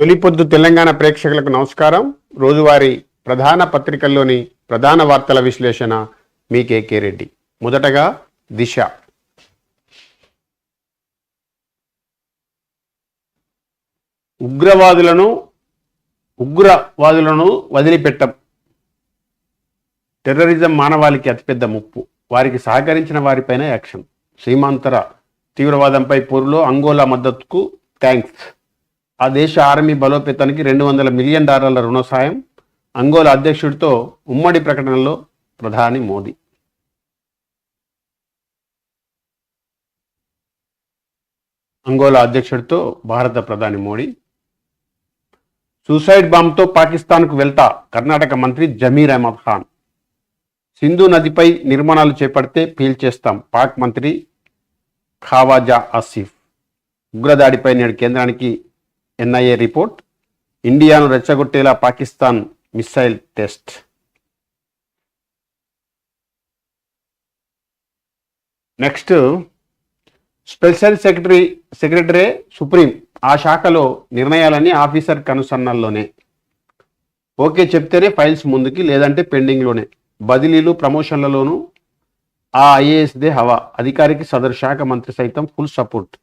తొలిపొద్దు తెలంగాణ ప్రేక్షకులకు నమస్కారం. రోజువారీ ప్రధాన పత్రికల్లోని ప్రధాన వార్తల విశ్లేషణ మీ కేకే రెడ్డి. మొదటగా దిశ. ఉగ్రవాదులను ఉగ్రవాదులను వదిలిపెట్టం. టెర్రరిజం మానవాళికి అతిపెద్ద ముప్పు. వారికి సహకరించిన వారిపైన యాక్షన్. సీమాంతర తీవ్రవాదంపై పోరులో అంగోలా మద్దతుకు థ్యాంక్స్ ఆ దేశ ఆర్మీ బలోపేతానికి రెండు వందల మిలియన్ డాలర్ల రుణ సాయం అంగోలా అధ్యక్షుడితో ఉమ్మడి ప్రకటనలో ప్రధాని మోదీ. అంగోలా అధ్యక్షుడితో భారత ప్రధాని మోడీ. సూసైడ్ బాంబ్తో పాకిస్తాన్కు వెళ్తా కర్ణాటక మంత్రి జమీర్ అహ్మద్ ఖాన్. సింధు నదిపై నిర్మాణాలు చేపడితే పీల్చేస్తాం పాక్ మంత్రి ఖావాజా ఆసిఫ్. ఉగ్రదాడిపై నేడు కేంద్రానికి ఎన్ఐఏ రిపోర్ట్ ఇండియాను రెచ్చగొట్టేలా Pakistan missile test. Next special secretary secretary supreme ఆ శాఖలో నిర్ణయాలని ఆఫీసర్ కనుసన్నల్లోనే. ఓకే చెప్తేనే ఫైల్స్ ముందుకి లేదంటే పెండింగ్లోనే. బదిలీలు ప్రమోషన్లలోనూ ఆ ఐఏఎస్దే హవా. అధికారికి సదరు శాఖ మంత్రి సైతం ఫుల్ సపోర్ట్.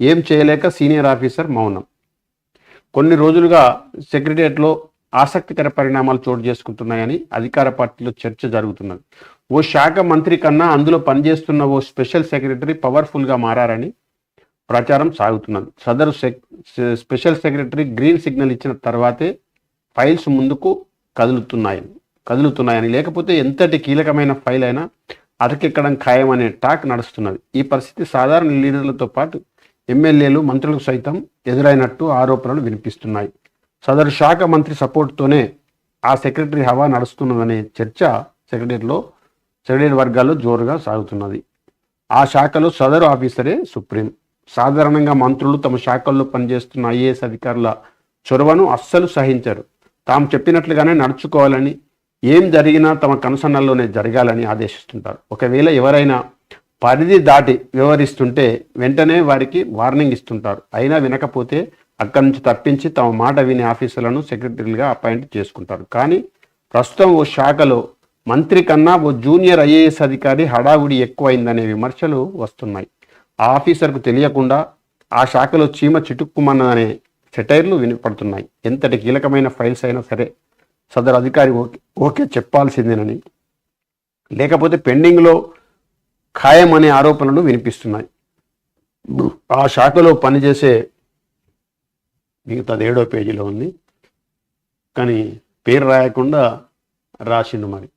ఏం చేయలేక సీనియర్ ఆఫీసర్ మౌనం. కొన్ని రోజులుగా సెక్రటరియట్లో ఆసక్తికర పరిణామాలు చోటు చేసుకుంటున్నాయని అధికార పార్టీలో చర్చ జరుగుతున్నది. ఓ శాఖ మంత్రి కన్నా అందులో పనిచేస్తున్న ఓ స్పెషల్ సెక్రటరీ పవర్ఫుల్గా మారారని ప్రచారం సాగుతున్నది. సదరు sec special secretary green signal ఇచ్చిన తర్వాతే ఫైల్స్ ముందుకు కదులుతున్నాయని కదులుతున్నాయని లేకపోతే ఎంతటి కీలకమైన ఫైల్ అయినా అటకెక్కడం ఖాయమనే టాక్ నడుస్తున్నది. ఈ పరిస్థితి సాధారణ లీడర్లతో పాటు ఎమ్మెల్యేలు మంత్రులకు సైతం ఎదురైనట్టు ఆరోపణలు వినిపిస్తున్నాయి. సదరు శాఖ మంత్రి సపోర్ట్తోనే ఆ సెక్రటరీ హవా నడుస్తున్నదనే చర్చ సెక్రటరీలో సెక్రటరీ వర్గాల్లో జోరుగా సాగుతున్నది. ఆ శాఖలో సదరు ఆఫీసరే సుప్రీం. సాధారణంగా మంత్రులు తమ శాఖల్లో పనిచేస్తున్న ఐఏఎస్ అధికారుల చొరవను అస్సలు సహించరు. తాము చెప్పినట్లుగానే నడుచుకోవాలని ఏం జరిగినా తమ కనసన్నల్లోనే జరగాలని ఆదేశిస్తుంటారు. ఒకవేళ ఎవరైనా పరిధి దాటి వ్యవహరిస్తుంటే వెంటనే వారికి వార్నింగ్ ఇస్తుంటారు. అయినా వినకపోతే అక్కడి నుంచి తప్పించి తమ మాట విని ఆఫీసర్లను సెక్రటరీలుగా అపాయింట్ చేసుకుంటారు. కానీ ప్రస్తుతం ఓ శాఖలో మంత్రి కన్నా ఓ జూనియర్ ఐఏఎస్ అధికారి హడావుడి ఎక్కువైందనే విమర్శలు వస్తున్నాయి. ఆ ఆఫీసర్కు తెలియకుండా ఆ శాఖలో చీమ చిటుక్కుమన్నదనే సెటైర్లు వినపడుతున్నాయి. ఎంతటి కీలకమైన ఫైల్స్ అయినా సరే సదరు అధికారి ఓకే ఓకే చెప్పాల్సిందేనని. లేకపోతే పెండింగ్లో ఖాయం అనే ఆరోపణలు వినిపిస్తున్నాయి. ఆ శాఖలో పనిచేసే మిగతాది ఏడో పేజీలో ఉంది. కానీ పేరు రాయకుండా రాసిండు మరి.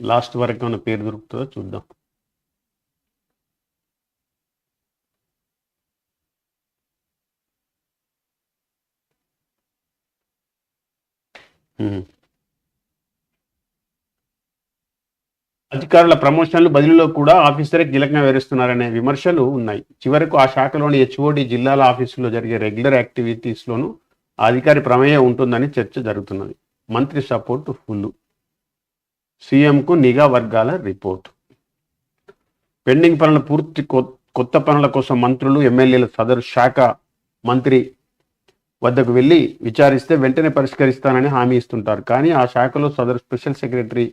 లాస్ట్ వరకు ఏమైనా పేరు దొరుకుతుందో చూద్దాం. ఉమ్. అధికారుల ప్రమోషన్లు బదిలీలో కూడా ఆఫీసరే కీలకంగా వివరిస్తున్నారనే విమర్శలు ఉన్నాయి. చివరకు ఆ శాఖలోని హెచ్ఓడి జిల్లాల ఆఫీసులో జరిగే రెగ్యులర్ యాక్టివిటీస్లోనూ అధికారి ప్రమేయం ఉంటుందని చర్చ జరుగుతున్నది. మంత్రి సపోర్ట్ ఫుల్ సీఎంకు నిఘా వర్గాల రిపోర్ట్. పెండింగ్ పనుల పూర్తి కొత్త పనుల కోసం మంత్రులు ఎమ్మెల్యేల సదరు శాఖ మంత్రి వద్దకు వెళ్ళి విచారిస్తే వెంటనే పరిష్కరిస్తానని హామీ ఇస్తుంటారు. కానీ ఆ శాఖలో సదరు స్పెషల్ సెక్రటరీ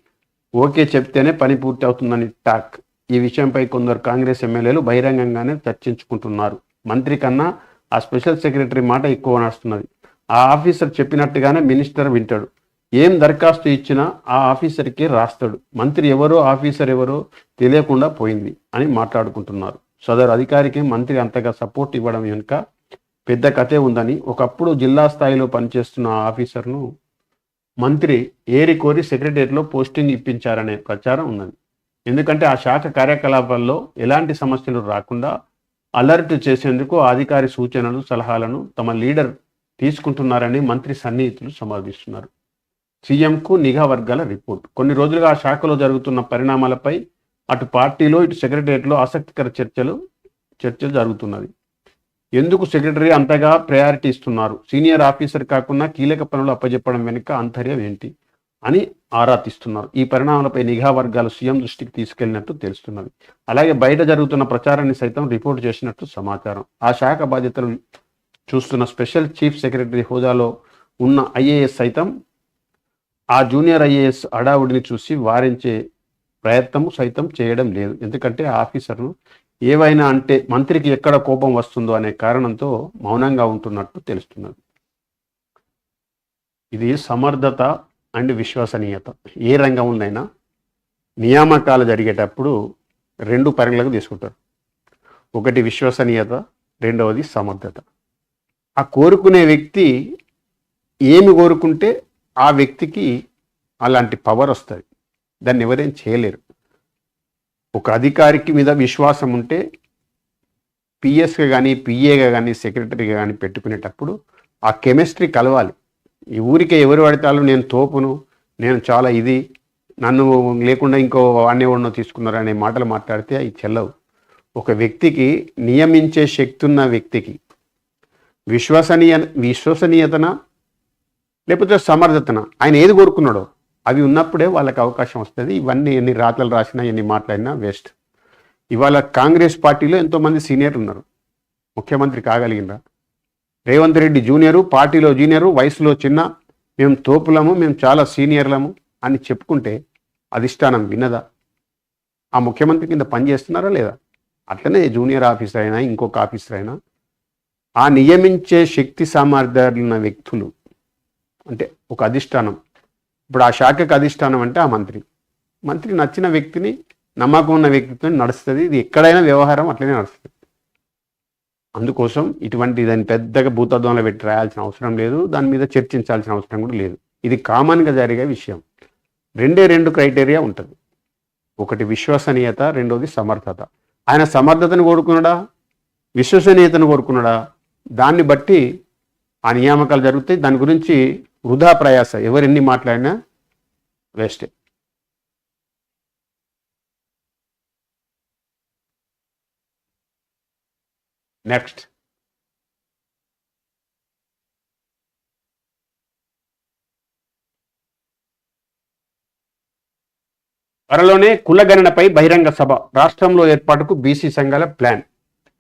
ఓకే చెప్తేనే పని పూర్తి అవుతుందని టాక్. ఈ విషయంపై కొందరు కాంగ్రెస్ ఎమ్మెల్యేలు బహిరంగంగానే చర్చించుకుంటున్నారు. మంత్రి కన్నా ఆ స్పెషల్ సెక్రటరీ మాట ఎక్కువ నడుస్తున్నది. ఆ ఆఫీసర్ చెప్పినట్టుగానే మినిస్టర్ వింటాడు. ఏం దరఖాస్తు ఇచ్చినా ఆ ఆఫీసర్కి రాస్తాడు. మంత్రి ఎవరో ఆఫీసర్ ఎవరో తెలియకుండా పోయింది అని మాట్లాడుకుంటున్నారు. సదరు అధికారికి మంత్రి అంతగా సపోర్ట్ ఇవ్వడం వెనుక పెద్ద కథే ఉందని ఒకప్పుడు జిల్లా స్థాయిలో పనిచేస్తున్న ఆ ఆఫీసర్ను మంత్రి ఏరి కోరి సెక్రటరియట్లో పోస్టింగ్ ఇప్పించారనే ప్రచారం ఉన్నది. ఎందుకంటే ఆ శాఖ కార్యకలాపాల్లో ఎలాంటి సమస్యలు రాకుండా అలర్ట్ చేసేందుకు అధికారి సూచనలు సలహాలను తమ లీడర్ తీసుకుంటున్నారని మంత్రి సన్నిహితులు సమర్థిస్తున్నారు. సీఎంకు నిఘా వర్గాల రిపోర్ట్. కొన్ని రోజులుగా ఆ శాఖలో జరుగుతున్న పరిణామాలపై అటు పార్టీలో ఇటు సెక్రటరియట్లో ఆసక్తికర చర్చలు చర్చ జరుగుతున్నది. ఎందుకు సెక్రటరీ అంతగా ప్రయారిటీ ఇస్తున్నారు? సీనియర్ ఆఫీసర్ కాకుండా కీలక పనులు అప్పజెప్పడం వెనుక ఆంతర్యం ఏంటి అని ఆరా తీస్తున్నారు. ఈ పరిణామాలపై నిఘా వర్గాలు సీఎం దృష్టికి తీసుకెళ్ళినట్టు తెలుస్తున్నది. అలాగే బయట జరుగుతున్న ప్రచారాన్ని సైతం రిపోర్ట్ చేసినట్టు సమాచారం. ఆ శాఖ బాధ్యతలు చూస్తున్న స్పెషల్ చీఫ్ సెక్రటరీ హోదాలో ఉన్న ఐఏఎస్ సైతం ఆ జూనియర్ ఐఏఎస్ అడావుడిని చూసి వారించే ప్రయత్నము సైతం చేయడం లేదు. ఎందుకంటే ఆఫీసర్లు ఏవైనా అంటే మంత్రికి ఎక్కడ కోపం వస్తుందో అనే కారణంతో మౌనంగా ఉంటున్నట్టు తెలుస్తున్నది. ఇది సమర్థత అండ్ విశ్వసనీయత. ఏ రంగంలోనైనా నియామకాలు జరిగేటప్పుడు రెండు పరిగణలకు తీసుకుంటారు. ఒకటి విశ్వసనీయత రెండవది సమర్థత. ఆ కోరుకునే వ్యక్తి ఏమి కోరుకుంటే ఆ వ్యక్తికి అలాంటి పవర్ వస్తుంది. దాన్ని ఎవరేం చేయలేరు. ఒక అధికారికి మీద విశ్వాసం ఉంటే పిఎస్గా కానీ పిఏగా కానీ సెక్రటరీగా కానీ పెట్టుకునేటప్పుడు ఆ కెమిస్ట్రీ కలవాలి. ఈ ఊరికే ఎవరు పడతాలో నేను తోపును నేను చాలా ఇది నన్ను లేకుండా ఇంకో వాడిని తీసుకున్నారు అనే మాటలు మాట్లాడితే అవి చెల్లవు. ఒక వ్యక్తికి నియమించే శక్తి ఉన్న వ్యక్తికి విశ్వసనీయ విశ్వసనీయతన? లేకపోతే సమర్థతన? ఆయన ఏది కోరుకున్నాడో? అవి ఉన్నప్పుడే వాళ్ళకి అవకాశం వస్తుంది. ఇవన్నీ ఎన్ని రాతలు రాసినా ఎన్ని మాట్లాడినా వేస్ట్. ఇవాళ కాంగ్రెస్ పార్టీలో ఎంతోమంది సీనియర్ ఉన్నారు. ముఖ్యమంత్రి కాగలిగినరా రేవంత్ రెడ్డి జూనియరు పార్టీలో జూనియరు వయసులో చిన్న మేము తోపులము మేము చాలా సీనియర్లము అని చెప్పుకుంటే అధిష్టానం విన్నదా? ఆ ముఖ్యమంత్రి కింద పనిచేస్తున్నారా లేదా? అట్లనే జూనియర్ ఆఫీసర్ అయినా ఇంకొక ఆఫీసర్ అయినా ఆ నియమించే శక్తి సామర్థ్యాలున్న వ్యక్తులు అంటే ఒక అధిష్టానం ఇప్పుడు ఆ శాఖకు అధిష్టానం అంటే ఆ మంత్రి. మంత్రి నచ్చిన వ్యక్తిని నమ్మకం ఉన్న వ్యక్తితో నడుస్తుంది. ఇది ఎక్కడైనా వ్యవహారం అట్లనే నడుస్తుంది. అందుకోసం ఇటువంటి దాన్ని పెద్దగా భూతత్వంలో పెట్టి రాయాల్సిన అవసరం లేదు. దాని మీద చర్చించాల్సిన అవసరం కూడా లేదు. ఇది కామన్గా జరిగే విషయం. రెండే రెండు క్రైటీరియా ఉంటుంది. ఒకటి విశ్వసనీయత రెండోది సమర్థత. ఆయన సమర్థతను కోరుకున్నాడా? విశ్వసనీయతను కోరుకున్నాడా? దాన్ని బట్టి ఆ నియామకాలు జరుగుతాయి. దాని గురించి వృధా ప్రయాస. ఎవరెన్ని మాట్లాడినా వేస్టే. నెక్స్ట్. త్వరలోనే కులగణనపై బహిరంగ సభ. రాష్ట్రంలో ఏర్పాటుకు బీసీ సంఘాల ప్లాన్.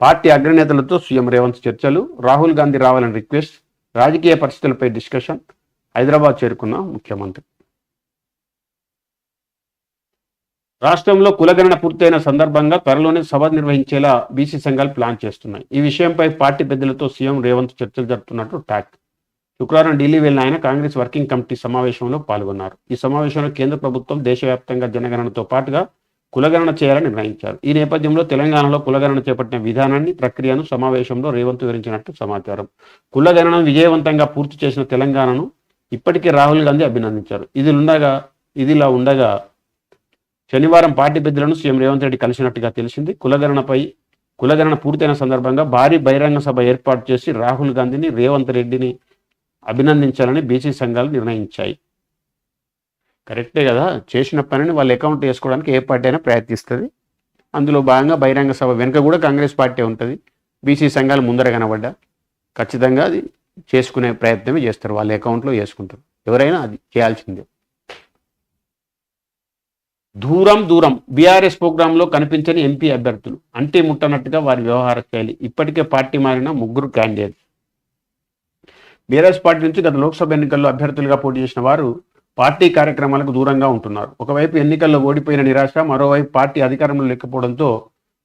పార్టీ అగ్రనేతలతో సీఎం రేవంత్ చర్చలు. రాహుల్ గాంధీ రావాలని రిక్వెస్ట్. రాజకీయ పరిస్థితులపై డిస్కషన్. హైదరాబాద్ చేరుకున్న ముఖ్యమంత్రి. రాష్ట్రంలో కులగణన పూర్తయిన సందర్భంగా త్వరలోనే సభ నిర్వహించేలా బీసీ సంఘాలు ప్లాన్ చేస్తున్నాయి. ఈ విషయంపై పార్టీ పెద్దలతో సీఎం రేవంత్ చర్చలు జరుపుతున్నట్టు టాక్ శుక్రవారం ఢిల్లీ వెళ్ళిన ఆయన కాంగ్రెస్ వర్కింగ్ కమిటీ సమావేశంలో పాల్గొన్నారు. ఈ సమావేశంలో కేంద్ర ప్రభుత్వం దేశవ్యాప్తంగా జనగణనతో పాటుగా కులగణన చేయాలని నిర్ణయించారు. ఈ నేపథ్యంలో తెలంగాణలో కులగణన చేపట్టిన విధానాన్ని ప్రక్రియను సమావేశంలో రేవంత్ వివరించినట్టు సమాచారం. కులగణన విజయవంతంగా పూర్తి చేసిన తెలంగాణను ఇప్పటికే రాహుల్ గాంధీ అభినందించారు. ఇది ఉండగా ఇదిలా ఉండగా శనివారం పార్టీ పెద్దలను సీఎం రేవంత్ రెడ్డి కలిసినట్టుగా తెలిసింది. కులగణనపై కులగణన పూర్తయిన సందర్భంగా భారీ బహిరంగ సభ ఏర్పాటు చేసి రాహుల్ గాంధీని రేవంత్ రెడ్డిని అభినందించాలని బీసీ సంఘాలు నిర్ణయించాయి. కరెక్టే కదా? చేసిన పనిని వాళ్ళు అకౌంట్ వేసుకోవడానికి ఏ పార్టీ అయినా ప్రయత్నిస్తుంది. అందులో భాగంగా బహిరంగ సభ వెనుక కూడా కాంగ్రెస్ పార్టీ ఉంటుంది. బీసీ సంఘాలు ముందర కనబడ్డా. ఖచ్చితంగా అది చేసుకునే ప్రయత్నమే చేస్తారు. వాళ్ళ అకౌంట్లో వేసుకుంటారు ఎవరైనా అది చేయాల్సిందే. దూరం దూరం. బీఆర్ఎస్ ప్రోగ్రాంలో కనిపించని ఎంపీ అభ్యర్థులు. అంటే ముట్టనట్టుగా వారి వ్యవహార శైలి. ఇప్పటికే పార్టీ మారిన ముగ్గురు క్యాండిడేట్ బీఆర్ఎస్ పార్టీ నుంచి గత లోక్సభ ఎన్నికల్లో అభ్యర్థులుగా పోటీ చేసిన వారు పార్టీ కార్యక్రమాలకు దూరంగా ఉంటున్నారు. ఒకవైపు ఎన్నికల్లో ఓడిపోయిన నిరాశ మరోవైపు పార్టీ అధికారంలో లేకపోవడంతో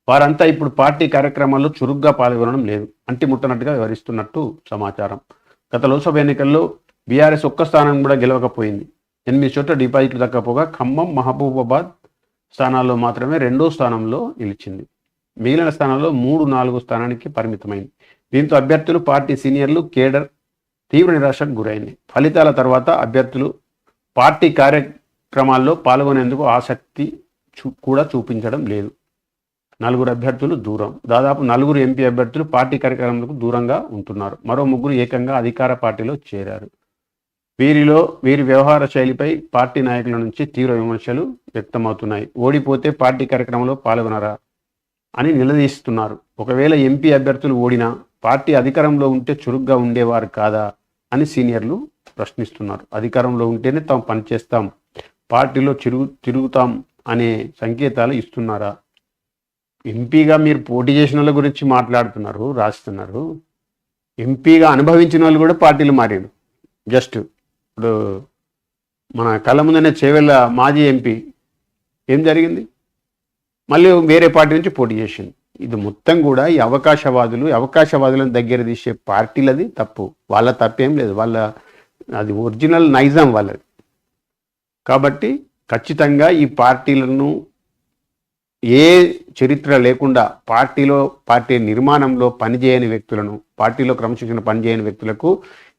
వారంతా ఇప్పుడు పార్టీ కార్యక్రమాల్లో చురుగ్గా పాల్గొనడం లేదు. అంటి ముట్టనట్టుగా వివరిస్తున్నట్టు సమాచారం. గత లోక్సభ ఎన్నికల్లో బీఆర్ఎస్ ఒక్క స్థానం కూడా గెలవకపోయింది. ఎనిమిది చోట్ల డిపాజిట్లు దక్కపోగా ఖమ్మం మహబూబాబాద్ స్థానాల్లో మాత్రమే రెండో స్థానంలో నిలిచింది. మిగిలిన స్థానాల్లో మూడు నాలుగు స్థానానికి పరిమితమైంది. దీంతో అభ్యర్థులు పార్టీ సీనియర్లు కేడర్ తీవ్ర నిరాశకు గురైంది. ఫలితాల తర్వాత అభ్యర్థులు పార్టీ కార్యక్రమాల్లో పాల్గొనేందుకు ఆసక్తి చూ కూడా చూపించడం లేదు. నలుగురు అభ్యర్థులు దూరం. దాదాపు నలుగురు ఎంపీ అభ్యర్థులు పార్టీ కార్యక్రమాలకు దూరంగా ఉంటున్నారు. మరో ముగ్గురు ఏకంగా అధికార పార్టీలో చేరారు. వీరిలో వీరి వ్యవహార శైలిపై పార్టీ నాయకుల నుంచి తీవ్ర విమర్శలు వ్యక్తమవుతున్నాయి. ఓడిపోతే పార్టీ కార్యక్రమంలో పాల్గొనరా అని నిలదీస్తున్నారు. ఒకవేళ ఎంపీ అభ్యర్థులు ఓడినా పార్టీ అధికారంలో ఉంటే చురుగ్గా ఉండేవారు కాదా అని సీనియర్లు ప్రశ్నిస్తున్నారు. అధికారంలో ఉంటేనే తాము పనిచేస్తాం పార్టీలో చిరుగు తిరుగుతాం అనే సంకేతాలు ఇస్తున్నారా? ఎంపీగా మీరు పోటీ చేసిన వాళ్ళ గురించి మాట్లాడుతున్నారు రాస్తున్నారు. ఎంపీగా అనుభవించిన వాళ్ళు కూడా పార్టీలు మారారు. జస్ట్ ఇప్పుడు మన కళ్ళ ముందనే చేవెళ్ళ మాజీ ఎంపీ ఏం జరిగింది? మళ్ళీ వేరే పార్టీ నుంచి పోటీ చేసింది. ఇది మొత్తం కూడా ఈ అవకాశవాదులు ఈ అవకాశవాదులను దగ్గర తీసే పార్టీలది తప్పు. వాళ్ళ తప్పేం లేదు. వాళ్ళ అది ఒరిజినల్ నైజం వాళ్ళది. కాబట్టి ఖచ్చితంగా ఈ పార్టీలను ఏ చరిత్ర లేకుండా పార్టీలో పార్టీ నిర్మాణంలో పనిచేయని వ్యక్తులను పార్టీలో క్రమశిక్షణ పనిచేయని వ్యక్తులకు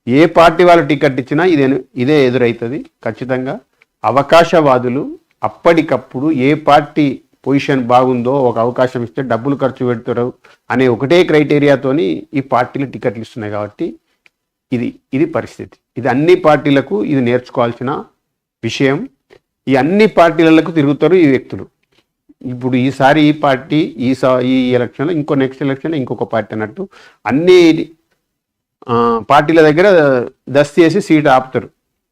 ఏ పార్టీ వాళ్ళు టికెట్ ఇచ్చినా ఇదే ఇదే ఎదురవుతుంది ఖచ్చితంగా అవకాశవాదులు అప్పటికప్పుడు ఏ పార్టీ పొజిషన్ బాగుందో ఒక అవకాశం ఇస్తే డబ్బులు ఖర్చు పెడతారు అనే ఒకటే క్రైటీరియాతోని ఈ పార్టీలు టికెట్లు ఇస్తున్నాయి కాబట్టి ఇది ఇది పరిస్థితి. ఇది అన్ని పార్టీలకు ఇది నేర్చుకోవాల్సిన విషయం. ఈ అన్ని పార్టీలకు తిరుగుతారు ఈ వ్యక్తులు. ఇప్పుడు ఈసారి ఈ పార్టీ ఈ సా ఈ ఎలక్షన్లో ఇంకో నెక్స్ట్ ఎలక్షన్ ఇంకొక పార్టీ అన్నట్టు అన్ని పార్టీల దగ్గర దస్తీ చేసి సీట్ ఆపుతారు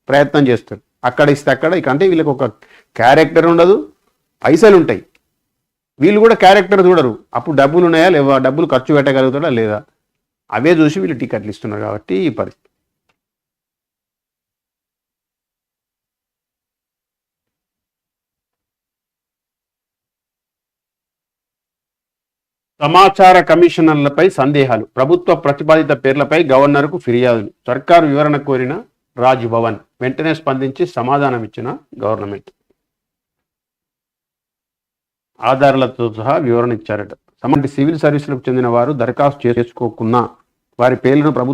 ప్రయత్నం చేస్తారు. అక్కడ ఇస్తే అక్కడ ఇక అంటే వీళ్ళకి ఒక క్యారెక్టర్ ఉండదు పైసలు ఉంటాయి. వీళ్ళు కూడా క్యారెక్టర్ చూడరు. అప్పుడు డబ్బులు ఉన్నాయా లేవా? డబ్బులు ఖర్చు పెట్టగలుగుతాడా లేదా? అవే చూసి వీళ్ళు టికెట్లు ఇస్తున్నారు కాబట్టి ఈ పరిస్థితి. సమాచార కమిషనర్లపై సందేహాలు. ప్రభుత్వ ప్రతిపాదిత పేర్లపై గవర్నర్కు ఫిర్యాదులు. సర్కారు వివరణ కోరిన రాజ్ భవన్ వెంటనే స్పందించి సమాధానం ఇచ్చిన గవర్నమెంట్. ఆధారాలతో సహా వివరణ ఇచ్చారట. సమంటి సివిల్ సర్వీసులకు చెందిన వారు దరఖాస్తు చేసుకోకున్నా వారి పేర్లను ప్రభుత్వం